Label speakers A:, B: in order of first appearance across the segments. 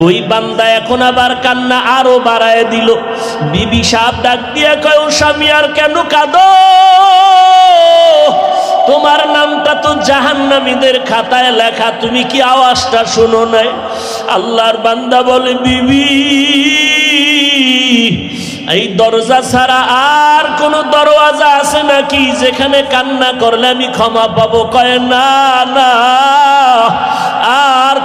A: ওই বান্দা এখন আবার কান্না আরও বাড়ায় দিল। বিবি সাপ ডাক দিয়া কয়, "ও স্বামী, আর কেন কাঁদো? তোমার নামটা তো জাহান্নামীদের খাতায় লেখা, তুমি কি আওয়াজটা শোনো নাই? আল্লাহর বান্দা বলে, বিবি, এই দরজা ছাড়া আর কোন দরওয়াজা আছে নাকি? যেখানে কান্না করলে আমি ক্ষমা পাবো। কয়, না না।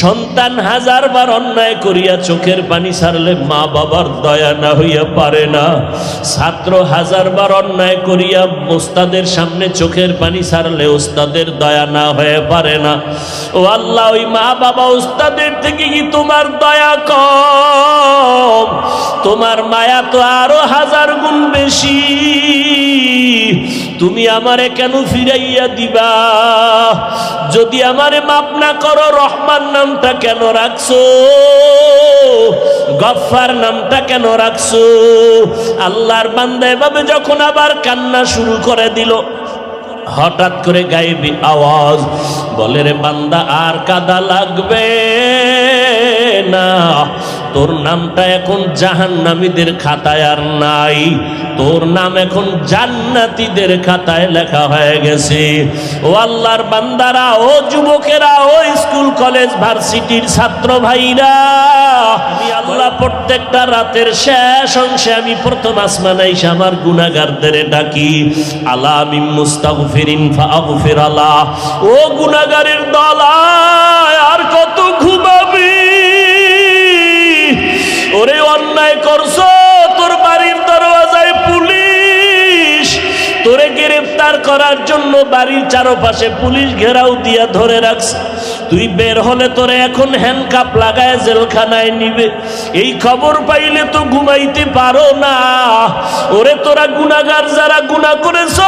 A: সন্তান হাজার বার অন্যায় করিয়া চোখের পানি ছাড়লে মা বাবার দয়া না হইয়া পারে না। ছাত্র হাজার বার অন্যায় করিয়া ওস্তাদের সামনে চোখের পানি ছাড়লে ওস্তাদের দয়া না হয়ে পারে না। ও আল্লাহ, ওই মা বাবা ওস্তাদের থেকে কি তোমার দয়া কম? তোমার মায়া তো আরও হাজার গুণ বেশি। তুমি আমারে কেন ফিরাইয়া দিবা? যদি আমারে মাপ না করো, রহমান নামটা কেন রাখছো? গফার নামটা কেন রাখছো? আল্লাহর বান্দা এভাবে যখন আবার কান্না শুরু করে দিল, হঠাৎ করে গাইবি আওয়াজ বলে, রে বান্দা, আর কাদা লাগবে না। তোর নামটা এখন জাহান্নামীদের খাতায় আর নাই। তোর নাম এখন জান্নাতীদের খাতায় লেখা হয়ে গেছে। ও আল্লাহর বান্দারা, ও যুবকেরা, ও স্কুল, কলেজ, ভার্সিটির ছাত্র ভাইরা, আমি আল্লাহ প্রত্যেকটা রাতের শেষ অংশে আমি প্রথম আসমান আমার গুনাগারদের ডাকি। আলা আমি মুস্তাগফিরিন ফাগফির আলা ও গুনাগারের দল ওরে অন্যায় করছ, তোর বাড়ির দরওয়াজায় পুলিশ। তোরে গ্রেফতার করার জন্য বাড়ির চারপাশে পুলিশ ঘেরাও দিয়া ধরে রাখছে। তুই বের হলে তোরে এখন হ্যান্ডকাপ লাগায় জেলখানায় নিবে। এই খবর পাইলে তো ঘুমাইতে পারো না। ওরে তোরা গুনাগার যারা গুনাহ করেছ,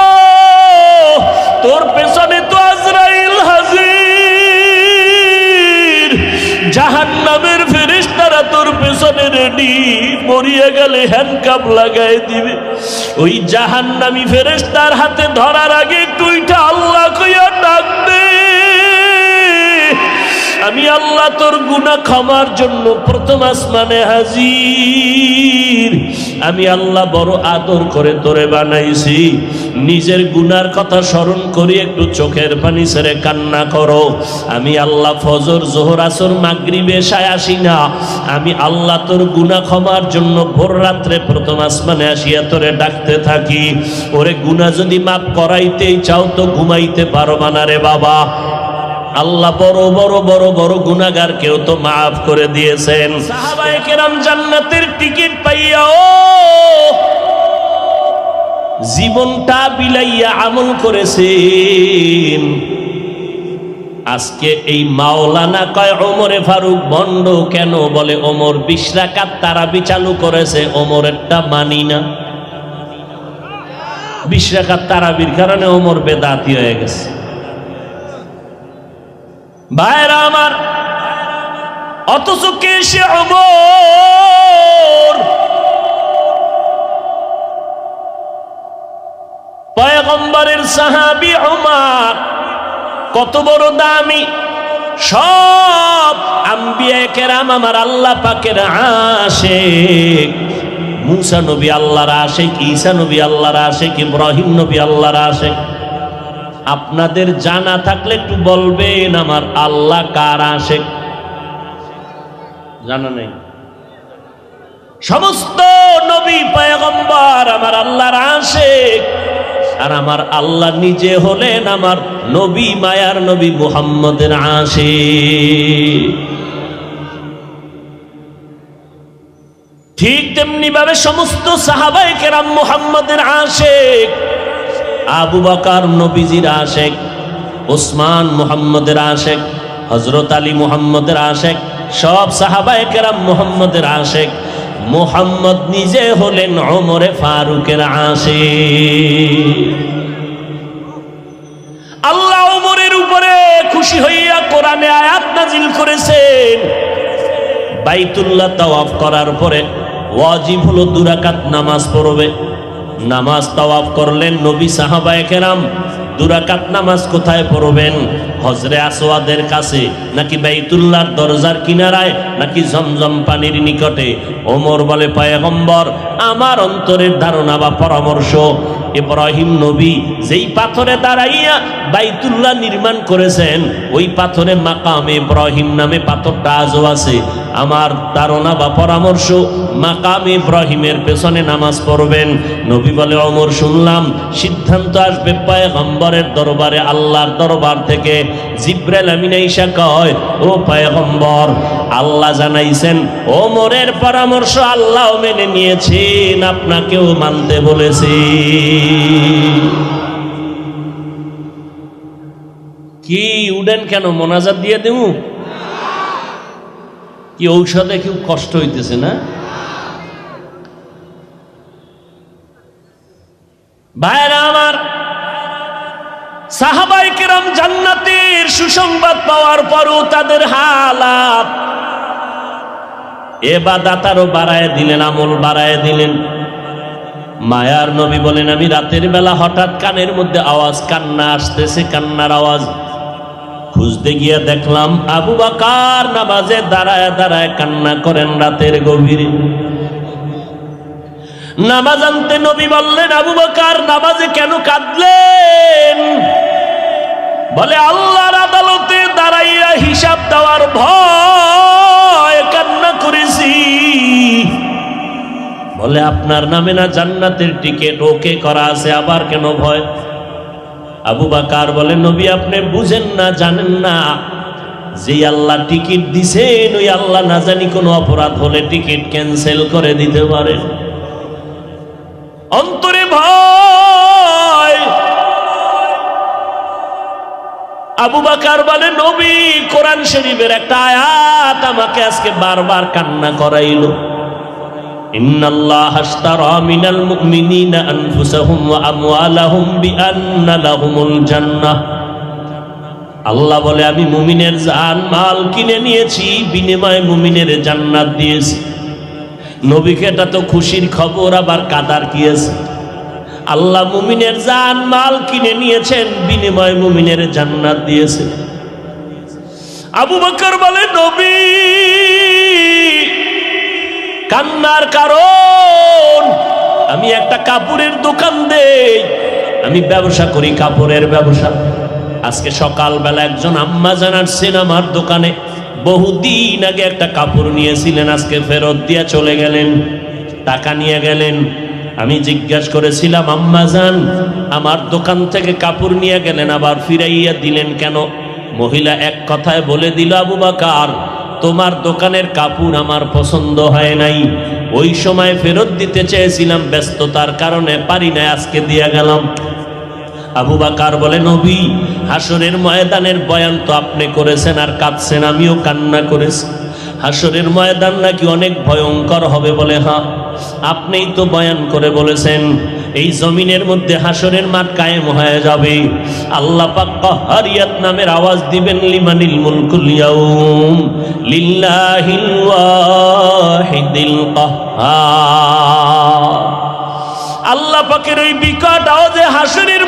A: তোর পেছনে মরিয়া গেলে হ্যান্ডকাপ লাগাই দিবে। ওই জাহান নামি ফেরেস্তার হাতে ধরার আগে টুইটা আল্লাহ কইয়া ডাকবে আমি আল্লাহ তোর গুনাহ ক্ষমার জন্য প্রথম আসমানে হাজির। আমি আল্লাহ বড় আদর করে তোরে বানাইছি। নিজের গুনার কথা স্মরণ করি, একটু চোখের পানি ছেড়ে কান্না করো। আমি আল্লাহ ফজর, জোহর, আসর মাগরি বেশায় আসি না। আমি আল্লাহ তোর গুনাহ ক্ষমার জন্য ভোর রাত্রে প্রথম আসমানে আসিয়া তোরে ডাকতে থাকি। ওরে গুনাহ যদি মাপ করাইতেই চাও তো ঘুমাইতে পারো না রে বাবা। আল্লাহ বড় বড় বড় বড় গুনাগার কেউ তো মাফ করে দিয়েছেন। সাহাবায়ে কেরাম জান্নাতের টিকিট পাইয়াও জীবনটা বিলাইয়া আমল করেছেন। আজকে এই মাওলানা কয়, ওমরে ফারুক বন্ড কেন? বলে, ওমর বিশ রাকাত তারাবি চালু করেছে, ওমরেরটা মানি না। বিশ রাকাত তারাবির কারণে ওমর বেদাতি হয়ে গেছে। ভাইরা আমার, অথচ কে সে অমর পয়গম্বরের সাহাবি অমার কত বড় দামি। সব আম্বিয়া কেরাম আমার আল্লাহ পাকের আশেক। মুসা নবী আল্লাহর আশেক, ঈসা নবী আল্লাহর আশেক, ইব্রাহিম নবী আল্লাহর আশেক। আপনাদের জানা থাকলে একটু বলবেন আমার আল্লাহ কার আশেক? জানা নেই। সমস্ত নবী পয়গম্বর আমার আল্লাহর আশেক। আর আমার আল্লাহ নিজে হলেন আমার নবী, মায়ার নবী মুহাম্মদের আশেক। ঠিক তেমনি ভাবে সমস্ত সাহাবাই কেরাম মুহাম্মদের আশেক, আবু বকার নবীজির আশেক, ওসমান মুহাম্মদের আশেক হজরত আলী মুহাম্মদের আশেক, সব সাহাবায়ে কেরাম মুহাম্মদের আশেক। মোহাম্মদ নিজে হলেন অমরে ফারুকের আসে আল্লাহ অমরের উপরে খুশি হইয়া কোরআনে আয়াত নাজিল করেছেন। বাইতুল্লাহ তাওয়াফ করার পরে ওয়াজিব হলো দুরাকাত নামাজ পড়বে। নামাজ তাওয়াফ করলেন নবী সাহাবায়ে কেরাম। দুরাকাত নামাজ কোথায় পড়বেন? হজরে আসওয়াদের কাছে, নাকি বাইতুল্লাহর দরজার কিনারায়, নাকি জমজম পানির নিকটে? ওমর বলে, পায়গম্বর, আমার অন্তরের ধারণা বা পরামর্শ ইব্রাহিম নবী যেই পাথরে দাঁড়াইয়া বাইতুল্লাহ নির্মাণ করেছেন, ওই পাথরে মাকাম ইব্রাহিম নামে পাথরটা আজও আছে। আমার ধারণা বা পরামর্শ, মাকাম ইব্রাহিমের পেছনে নামাজ পড়বেন। নবী বলে, অমর, শুনলাম, সিদ্ধান্ত আসবে পায়গম্বরের দরবারে, আল্লাহর দরবার থেকে। জিব্রাইল আমিন ঈশা কয়, ও পায়গম্বর, আল্লাহ জানাইছেন ওমরের পরামর্শ আল্লাহ মেনে নিয়েছেন, আপনাকেও মানতে বলেছি। কি উডেন কেন? মোনাজাত দিয়ে দেবো কি ঔষধে কেউ কষ্ট হইতেছে না? ভাইরা আমার, সাহাবাই কেরাম জান্নাতের সুসংবাদ পাওয়ার পরও তাদের হালাত এবাদাতারও বাড়ায় দিলেন, আমল বাড়ায় দিলেন। মায়ার নবী বলেন, আমি রাতের বেলা হঠাৎ কানের মধ্যে আওয়াজ, কান্না আসতেছে, কান্নার আওয়াজ। খুঁজতে গিয়ে দেখলাম, আবু বাকার নামাজে দাঁড়ায় দাঁড়ায় কান্না করেন রাতের গভীরে। নামাজ আনতে নবী বললেন, আবু বাকার, নামাজে কেন কাঁদলেন? বলে, আল্লাহর আদালতে দাঁড়াইয়া হিসাব দেওয়ার ভয় বলে, আপনার নামে না জান্নাতের টিকিট ওকে করা আছে, আবার কেন ভয়? আবু বাকার বলে, নবী, আপনি বুঝেন না, জানেন না। যে আল্লাহ টিকিট দিছেন, ওই আল্লাহ না জানি কোনো অপরাধ হলে টিকিট ক্যান্সেল করে দিতে পারেন অন্তরে ভয়। আবু বাকার বলে, নবী, কোরআন শরীফের একটা আয়াত আমাকে আজকে বারবার কান্না করাইলো। إن الله اشترى من المؤمنين أنفسهم وأموالهم بأن لهم الجنة আল্লাহ বলে আমি মুমিনের জান মাল কিনে নিয়েছি বিনিময়ে মুমিনের জান্নাত দিয়েছি নবীকে এটা তো খুশির খবর আবার কাদার কিয়েছে আল্লাহ মুমিনের জান মাল কিনে নিয়েছেন বিনিময়ে মুমিনের জান্নাত দিয়েছে আবু বকর বলে নবী কান্নার কারণ। আমি একটা কাপড়ের দোকান দেই। আমি ব্যবসা করি কাপড়ের ব্যবসা। আজকে সকালবেলা একজন আম্মা জানার সিনেমার দোকানে বহুদিন আগে একটা কাপড় নিয়েছিলেন, আজকে ফেরত দিয়ে চলে গেলেন, টাকা নিয়ে গেলেন। আমি জিজ্ঞাসা করেছিলাম, আম্মা জান, আমার দোকান থেকে কাপড় নিয়ে গেলেন, আবার ফিরাইয়া দিলেন কেন? মহিলা এক কথায় বলে দিল, আবু বাকার তোমার দোকানের কাপড় আমার পছন্দ হয় নাই। ওই সময় ফেরত দিতে চেয়েছিলাম ব্যস্ততার কারণে পারি না আজকে দিয়ে গেলাম। আবু বাকার বলে, নবী হাসরের ময়দানের বয়ান তো আপনি করেছেন আর কাঁদছেন, আমিও কান্না করেছি। হাসরের ময়দান নাকি অনেক ভয়ঙ্কর হবে বলে হ্যাঁ। আপনিই তো বয়ান করে বলেছেন এই জমিনের মধ্যে হাসরের মাঠ কায়েম হয়ে যাবে। আল্লাহ হারিয়াত নামের আওয়াজ দিবেন, লিমানিল মুলকুল ইয়াউম লিল্লাহিল ওয়াহিদিল আল্লাহ পাকের ওই বিকট আওয়াজে হাসরের